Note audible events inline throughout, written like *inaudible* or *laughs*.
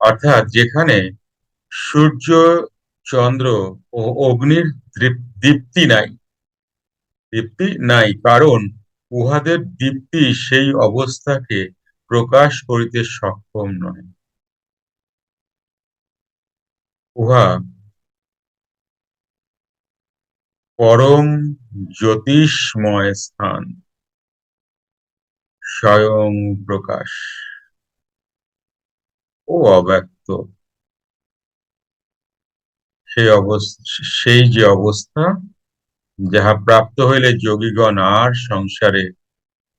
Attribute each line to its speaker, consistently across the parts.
Speaker 1: অর্থাৎ যেখানে সূর্য, চন্দ্র ও অগ্নির দীপ্তি নাই। দীপ্তি নাই, কারণ উহাদের দীপ্তি সেই অবস্থাকে প্রকাশ করিতে সক্ষম নয় উহা পরম জ্যোতিষময় স্থান, স্বয়ং প্রকাশ। ও অব্যক্ত। সেই অবস্থা, সেই যে অবস্থা, যাহা প্রাপ্ত হইলে যোগীগণ আর সংসারে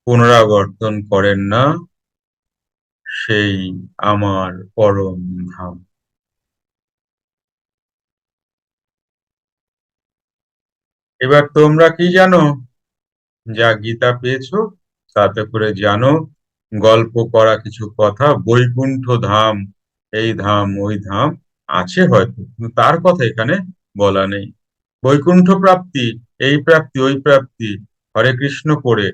Speaker 1: পুনরাবর্তন করেন না, সেই আমার পরম ধাম। এবার তোমরা কি জানো? যা গীতা পেয়েছ, তাতে করে জানো গল্প করা কিছু কথা, বৈকুণ্ঠ ধাম, এই ধাম, ওই ধাম আছে হয়তো, কিন্তু তার কথা এখানে বলা নেই। বৈকুণ্ঠ প্রাপ্তি, এই প্রাপ্তি, ওই প্রাপ্তি, হরে কৃষ্ণ করে,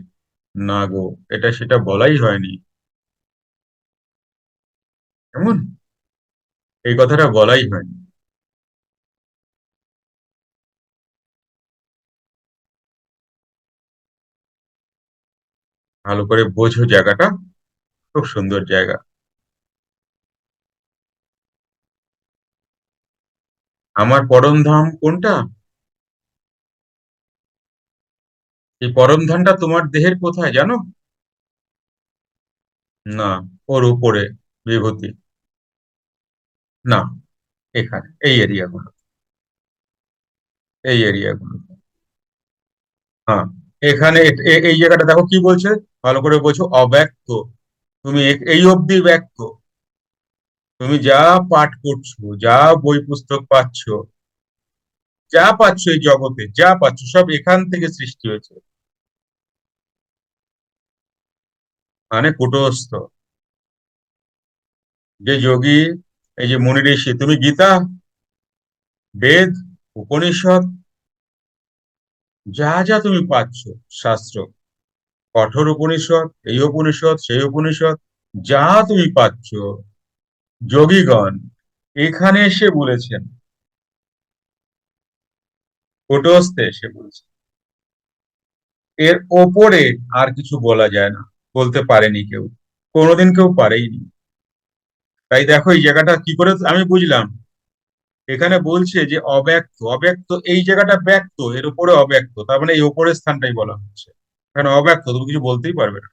Speaker 1: না গো, এটা সেটা বলাই হয়নি। কেমন? এই কথাটা বলাই হয়নি। ভালো করে বোঝো জায়গাটা। খুব সুন্দর জায়গা। আমার পরম ধাম কোনটা? এই পরম ধামটা তোমার দেহের কোথায় জানো? না, ওর উপরে, বিভূতি। না, এখানে, এই এরিয়াগুলো এই এরিয়াগুলো হ্যাঁ। এখানে এই জায়গাটা দেখো কি বলছে? ভালো করে বলছো, অব্যক্ত। তুমি এই অবধি ব্যক্ত। তুমি যা পাঠ করছ, যা বই পুস্তক পাচ্ছ, যা পাচ্ছ এই জগতে, যা পাচ্ছ, সব এখান থেকে সৃষ্টি হয়েছে। মানে কুটস্থ। যে যোগী, এই যে মনি ঋষি তুমি গীতা, বেদ, উপনিষদ যা যা তুমি পাচ্ছ, শাস্ত্র। কঠোর উপনিষদ, এই উপনিষদ, সেই উপনিষদ, যা তুমি পাচ্ছ। যোগীগণ, এখানে এসে বলেছেন। কুটস্থে এসে বলেছেন। এর ওপরে আর কিছু বলা যায় না, বলতে পারেনি কেউ। কোনোদিন কেউ পারেইনি। তাই দেখো, এই জায়গাটা কি করে আমি বুঝলাম। এখানে বলছে যে অব্যক্ত অব্যক্ত এই জায়গাটা ব্যক্ত, এর উপরে অব্যক্ত, তার মানে এই উপরের স্থানটাই বলা হচ্ছে। এখানে অব্যক্ত, তুমি কিছু বলতেই পারবে না।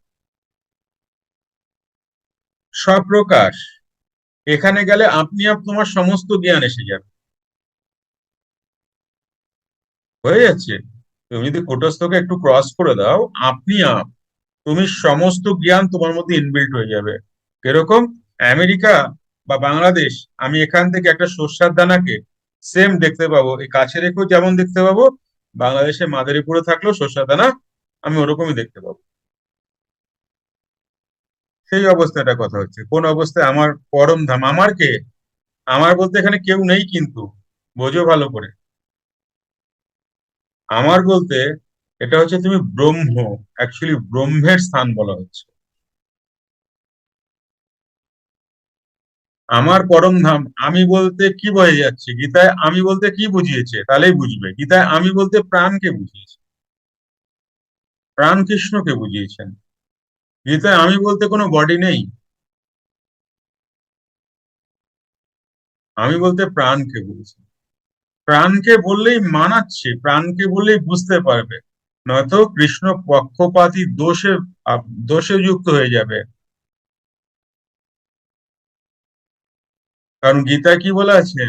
Speaker 1: সপ্রকাশ এখানে গেলে আপনি আপ তোমার সমস্ত জ্ঞান এসে যাবে। হয়ে যাচ্ছে? তুমি যদি কুটস্থকে একটু ক্রস করে দাও, আপনি আপ, তুমি সমস্ত জ্ঞান তোমার মধ্যে ইনবিল্ট হয়ে যাবে। কীরকম? আমেরিকা বা বাংলাদেশ, আমি এখান থেকে একটা সর্ষার দানাকে সেম দেখতে পাবো। এই কাছে রেখেও যেমন দেখতে পাবো বাংলাদেশে মাদারীপুরে থাকলেও সর্ষার দানা আমি ওরকমই দেখতে পাবো। সেই অবস্থাটা কথা হচ্ছে। কোন অবস্থায় আমার পরম ধাম, আমার কে? আমার বলতে এখানে কেউ নেই কিন্তু, বোঝো ভালো করে। আমার বলতে এটা হচ্ছে তুমি ব্রহ্ম অ্যাকচুয়ালি ব্রহ্মের স্থান বলা হচ্ছে। আমার পরম ধাম, আমি বলতে কি বয়ে যাচ্ছে? গীতায় আমি বলতে কি বুঝিয়েছে? তাহলেই বুঝবে। গীতায় আমি বলতে প্রাণকে বুঝিয়েছে। প্রাণ কৃষ্ণকে বুঝিয়েছেন। গীতায় আমি বলতে কোনো বডি নেই। আমি বলতে প্রাণকে বলছি প্রাণকে বললেই মানাচ্ছে, প্রাণকে বললেই বুঝতে পারবে। নয়তো কৃষ্ণ পক্ষপাতী দোষে দোষে যুক্ত হয়ে যাবে। কারণ গীতা কি বলা আছে?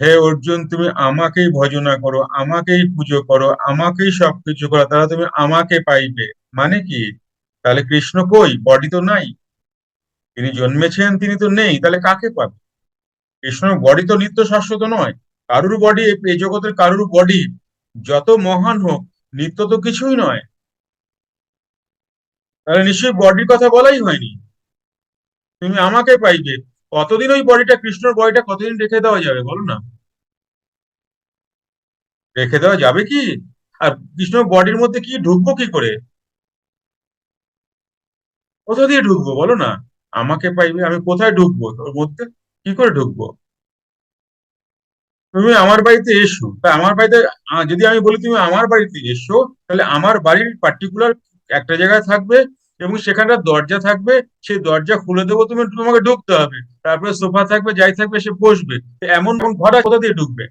Speaker 1: হে অর্জুন, তুমি আমাকেই ভজনা করো, আমাকেই পুজো করো, আমাকেই সবকিছু করো, তাহলে তুমি আমাকে পাইবে। মানে কি? তাহলে কৃষ্ণ কই? বডি তো নাই। তিনি জন্মেছেন, তিনি তো নেই, তাহলে কাকে পাবে? কৃষ্ণ বডি তো নিত্য শাশ্বত নয়। কারুর বডি এই জগতের কারুর বডি যত মহান হোক, নিত্য তো কিছুই নয়। তাহলে নিশ্চয়ই বডির কথা বলাই হয়নি। তুমি আমাকে পাইবে। কতদিন ওই বডিটা, কৃষ্ণর বডিটা কতদিন রেখে দেওয়া যাবে বলো না? রেখে দেওয়া যাবে কি? আর কৃষ্ণ বডির মধ্যে কি ঢুকবো কি করে? কোথা দিয়ে ঢুকবো বলো না? আমাকে পাইবে, আমি কোথায় ঢুকবো? ওর মধ্যে কি করে ঢুকবো? তুমি আমার বাড়িতে এসো। তা আমার বাড়িতে যদি আমি বলি তুমি আমার বাড়িতে এসো, তাহলে আমার বাড়ির পার্টিকুলার একটা জায়গায় থাকবে এবং সেখানটা দরজা থাকবে, সেই দরজা খুলে দেবো, তুমি তোমাকে ঢুকতে হবে। তারপরে সোফা থাকবে, যাই থাকবে, সে বসবে। এমন ঘর কোথা দিয়ে ঢুকবে?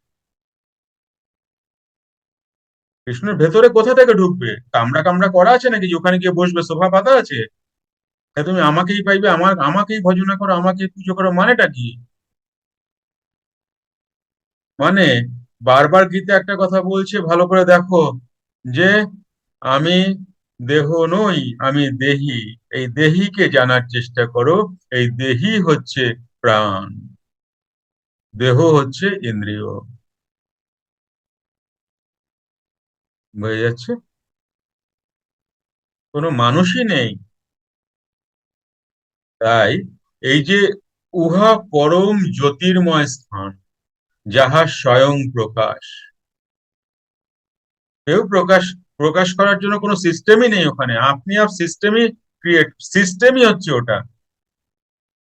Speaker 1: কৃষ্ণের ভেতরে কোথা থেকে ঢুকবে? কামড়া কামড়া করা আছে নাকি? ওখানে গিয়ে বসবে, সোফা পাতা আছে? তা তুমি আমাকেই পাইবে, আমার, আমাকেই ভজনা করো, আমাকে পুজো করো, মানেটা কি? মানে বারবার গীতা একটা কথা বলছে, ভালো করে দেখো, যে আমি দেহ নই, আমি দেহি। এই দেহিকে জানার চেষ্টা করো, এই দেহি হচ্ছে প্রাণ। দেহ হচ্ছে ইন্দ্রিয়। বোঝা যাচ্ছে? কোনো মানুষই নেই। তাই এই যে উহা পরম জ্যোতির্ময় স্থান, যাহা স্বয়ং প্রকাশ। কেউ প্রকাশ প্রকাশ করার জন্য কোনো সিস্টেমই নেই ওখানে। আপনি আপ সিস্টেমই ক্রিয়েট সিস্টেমই হচ্ছে ওটা।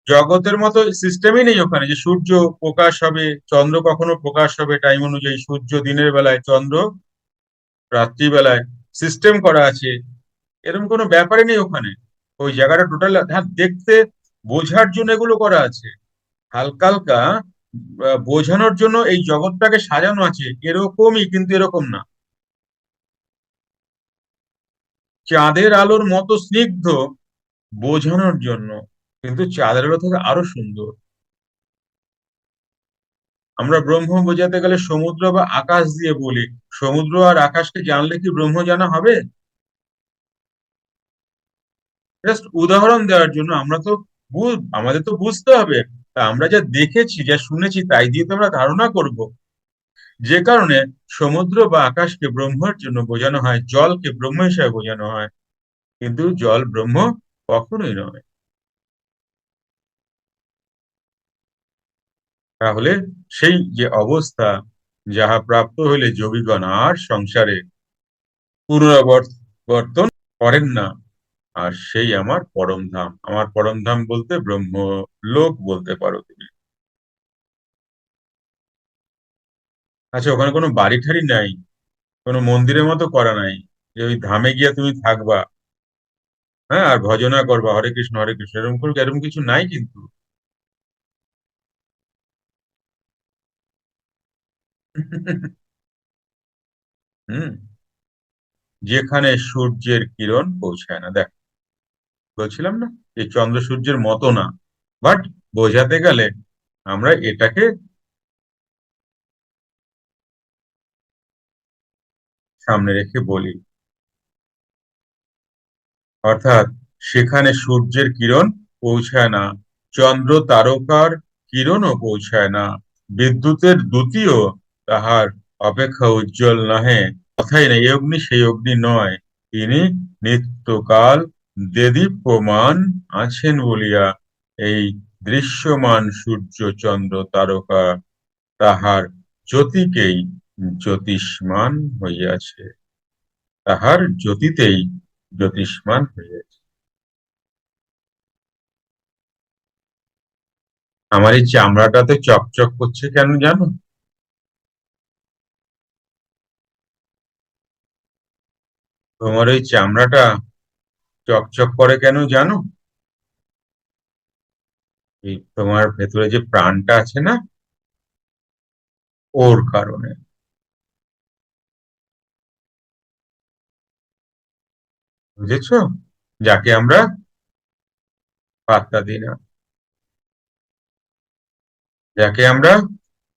Speaker 1: জগতের মতো সিস্টেমই নেই ওখানে যে সূর্য প্রকাশ হবে, চন্দ্র কখনো প্রকাশ হবে টাইম অনুযায়ী। সূর্য দিনের বেলায়, চন্দ্র রাত্রিবেলায় সিস্টেম করা আছে। এরকম কোনো ব্যাপারই নেই ওখানে। ওই জায়গাটা টোটাল হ্যাঁ দেখতে বোঝার জন্য এগুলো করা আছে। হালকা হালকা বোঝানোর জন্য এই জগৎটাকে সাজানো আছে। এরকমই, কিন্তু এরকম না। চাঁদের আলোর মতো স্নিগ্ধ বোঝানোর জন্য, কিন্তু চাঁদের আলো থেকে আরও সুন্দর। আমরা ব্রহ্ম বোঝাতে গেলে সমুদ্র বা আকাশ দিয়ে বলি, সমুদ্র আর আকাশকে জানলে কি ব্রহ্ম জানা হবে? জাস্ট উদাহরণ দেওয়ার জন্য আমরা তো আমাদের তো বুঝতে হবে। আমরা যা দেখেছি, যা শুনেছি, তাই দিয়ে তো আমরা ধারণা করব। যে কারণে সমুদ্র বা আকাশকে ব্রহ্মের জন্য বোঝানো হয়, জলকে ব্রহ্ম হিসাবে বোঝানো হয়। কিন্তু জল ব্রহ্ম কখনোই নয়। তাহলে সেই যে অবস্থা যাহা প্রাপ্ত হইলে যোগীগণ আর সংসারে পুনরাবর্তন করেন না, আর সেই আমার পরম ধাম। আমার পরম ধাম বলতে ব্রহ্ম লোক বলতে পারো তুমি। আচ্ছা ওখানে কোনো বাড়ি ঠাড়ি নাই? কোনো মন্দিরের মতো করা নাই? যে ওই ধামে গিয়ে তুমি থাকবা? হ্যাঁ আর ভজনা করবা, হরে কৃষ্ণ হরে কৃষ্ণ এরকম করে এরকম কিছু নাই কিন্তু। *laughs* হুম। যেখানে সূর্যের কিরণ পৌঁছায় না, দেখ। বলছিলাম না এই চন্দ্র সূর্যের মতো না। বাট বোঝাতে গেলে আমরা এটাকে সামনে রেখে বলি। অর্থাৎ, সেখানে সূর্যের কিরণ পৌঁছায় না, চন্দ্র তারকার কিরণও পৌঁছায় না, বিদ্যুতের দ্যুতিও তাহার অপেক্ষা উজ্জ্বল নহে। কথাই নেই, এই অগ্নি সেই অগ্নি নয়, তিনি নিত্যকাল দেদীপ্যমান আছেন বলিয়া এই দৃশ্যমান সূর্য, চন্দ্র, তারকা তাহার জ্যোতিকেই জ্যোতিষ্মান হইয়াছে। তাহার জ্যোতিতেই জ্যোতিষ্মান হইয়াছে। আমার এই চামড়াটাতে চকচক করছে কেন জানো? তোমার ওই চামড়াটা চকচক করে কেন জানো? এই তোমার ভেতরে যে প্রাণটা আছে না, ওর কারণে। বুঝেছ? যাকে আমরা পাত্তা দিই না। যাকে আমরা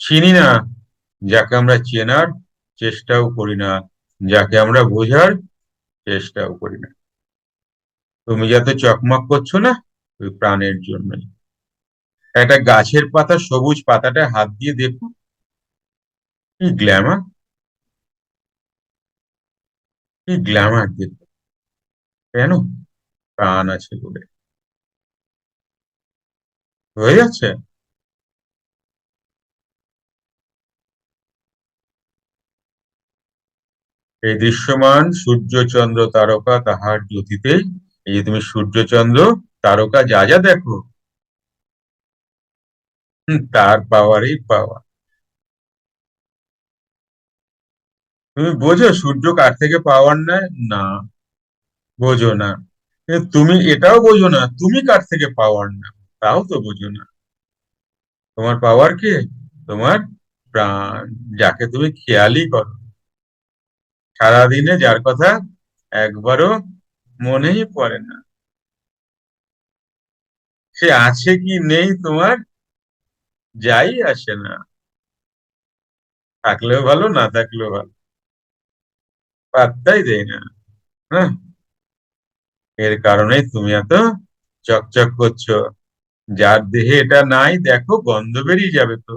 Speaker 1: চিনি না, যাকে আমরা চেনার চেষ্টাও করি না, যাকে আমরা বোঝার চেষ্টাও করি না। তুমি যাতে চকমক করছ না, ওই প্রাণের জন্যই। একটা গাছের পাতা, সবুজ পাতাটা হাত দিয়ে দেখো। কি গ্ল্যামার কি গ্ল্যামার দেখো কেন? প্রাণ আছে বলে। হয়ে যাচ্ছে? এই দৃশ্যমান সূর্য চন্দ্র তারকা তাহার জ্যোতিতেই এই যে তুমি সূর্য চন্দ্র তারকা, যা যা দেখো তার পাওয়ারই পাওয়া। তুমি বোঝো সূর্য কার থেকে পাওয়ার নেয়? না। বোঝো না। তুমি এটাও বোঝো না, তুমি কার থেকে পাওয়ার না তাও তো বোঝো না। তোমার পাওয়ার কে? তোমার প্রাণ, যাকে তুমি খেয়ালই করো। সারাদিনে যার কথা একবারও মনেই পড়ে না। সে আছে কি নেই তোমার? যাই আসে না। থাকলেও ভালো, না থাকলেও ভালো। পাত্তাই দেয় না। হ্যাঁ? এর কারণে তুমি এত চকচক করছ। যার দেহে এটা নাই, দেখো গন্ধ বেরিয়ে যাবে তো।